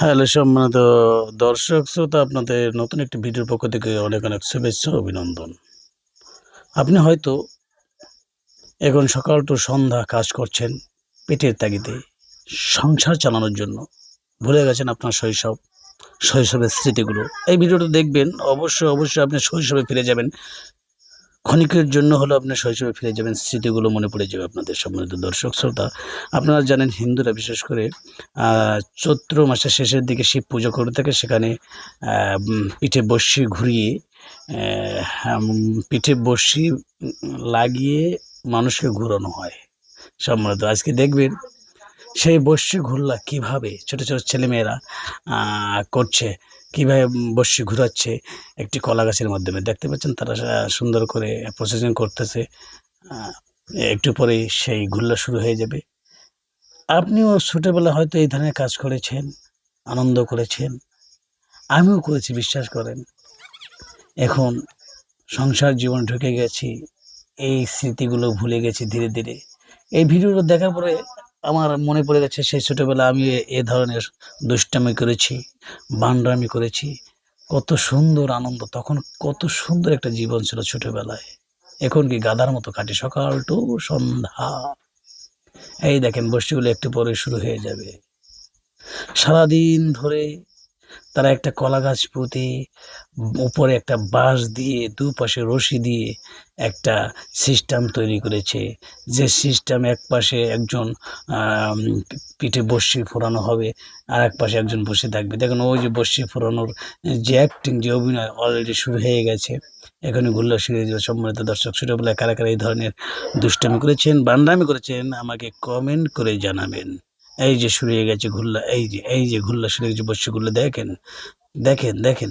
Hello সম্মানিত দর্শক শ্রোতা, আপনাদের নতুন একটি ভিডিওর পক্ষ থেকে অনেক অনেক শুভেচ্ছা, অভিনন্দন। আপনি হয়তো এখন সকাল টু সন্ধ্যা কাজ করছেন পেটের তাগিদে, সংসার চালানোর জন্য। ভুলে গেছেন আপনার শৈশব, শৈশবের স্মৃতিগুলো। এই ভিডিওটা দেখবেন, অবশ্যই অবশ্যই আপনি শৈশবে ফিরে যাবেন। ক্ষণিকের জন্য হলো আপনি শৈশবে ফিরে যাবেন, স্মৃতিগুলো মনে পড়ে যাবে আপনাদের সম্মানিত দর্শক, শ্রোতা। আপনারা জানেন হিন্দুরা বিশেষ করে চৈত্র মাসের শেষের দিকে শিব পুজো করে থাকে, সেখানে পিঠে বর্ষি ঘুরিয়ে পিঠে বর্ষি লাগিয়ে মানুষকে ঘুরানো হয়। সম্মানিত, আজকে দেখবেন সেই বর্ষি ঘুরলা কীভাবে? ছোট ছোট ছেলেমেয়েরা করছে। কীভাবে বর্ষি ঘুরাচ্ছে একটি কলা গাছের মাধ্যমে। দেখতে পাচ্ছেন তারা সুন্দর করে প্রসেসিং করতেছে। একটু পরেই সেই ঘুরলা শুরু হয়ে যাবে। আপনিও ছোটোবেলা হয়তো এই ধরনের কাজ করেছেন, আনন্দ করেছেন। আমিও করেছি, বিশ্বাস করেন। এখন সংসার জীবন ঢুকে গেছি, এই স্মৃতিগুলো ভুলে গেছি ধীরে ধীরে। এই ভিডিওটা দেখার পরে আমার মনে পড়ে গেছে সেই ছোটোবেলা আমি এ- ধরনের দুষ্টামি করেছি বান্ডামি করেছি। কত সুন্দর আনন্দ, তখন কত সুন্দর একটা জীবন ছিল ছোটোবেলায়। এখন কি গাধার মতো কাটি সকাল টু সন্ধ্যা। এই দেখেন বসিগুলো একটু পরে শুরু হয়ে যাবে। সারাদিন ধরে তারা একটা কলা গাছ পুঁতে, উপরে একটা বাঁশ দিয়ে, দুপাশে রশি দিয়ে একটা সিস্টেম তৈরি করেছে। যে সিস্টেম এক পাশে একজন পিঠে বসি ফোরানো হবে, আর এক পাশে একজন বসে থাকবে। দেখুন, ওই যে বসি ফোরানোর যে অ্যাক্টিং যে অভিনয় অলরেডি শুরু হয়ে গেছে। এখানে শুরু হয়ে সম্মানিত দর্শক ছোটোবেলায় কারা কারা এই ধরনের দুষ্টামি করেছেন বান্ডামি করেছেন, আমাকে কমেন্ট করে জানাবেন। এই যে শুরু হয়ে গেছে ঘুরলা, এই যে এই যে ঘুরলা শুরু হয়ে গেছে বসে ঘুরলা দেখেন দেখেন দেখেন।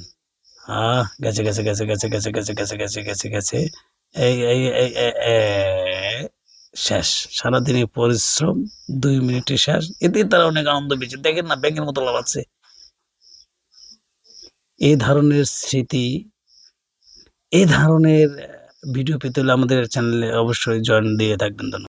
আহ গেছে গেছে গেছে গেছে গেছে গেছে গেছে গেছে গেছে গেছে। এই এই শেষ। সারাদিনের পরিশ্রম, দুই মিনিটে শেষ। এতে তারা অনেক আনন্দ পেয়েছে। দেখেন না, ব্যাঙের মতো লাগাচ্ছে এই ধরনের স্মৃতি এই ধরনের ভিডিও পেতে হলে আমাদের চ্যানেলে অবশ্যই জয়েন দিয়ে থাকবেন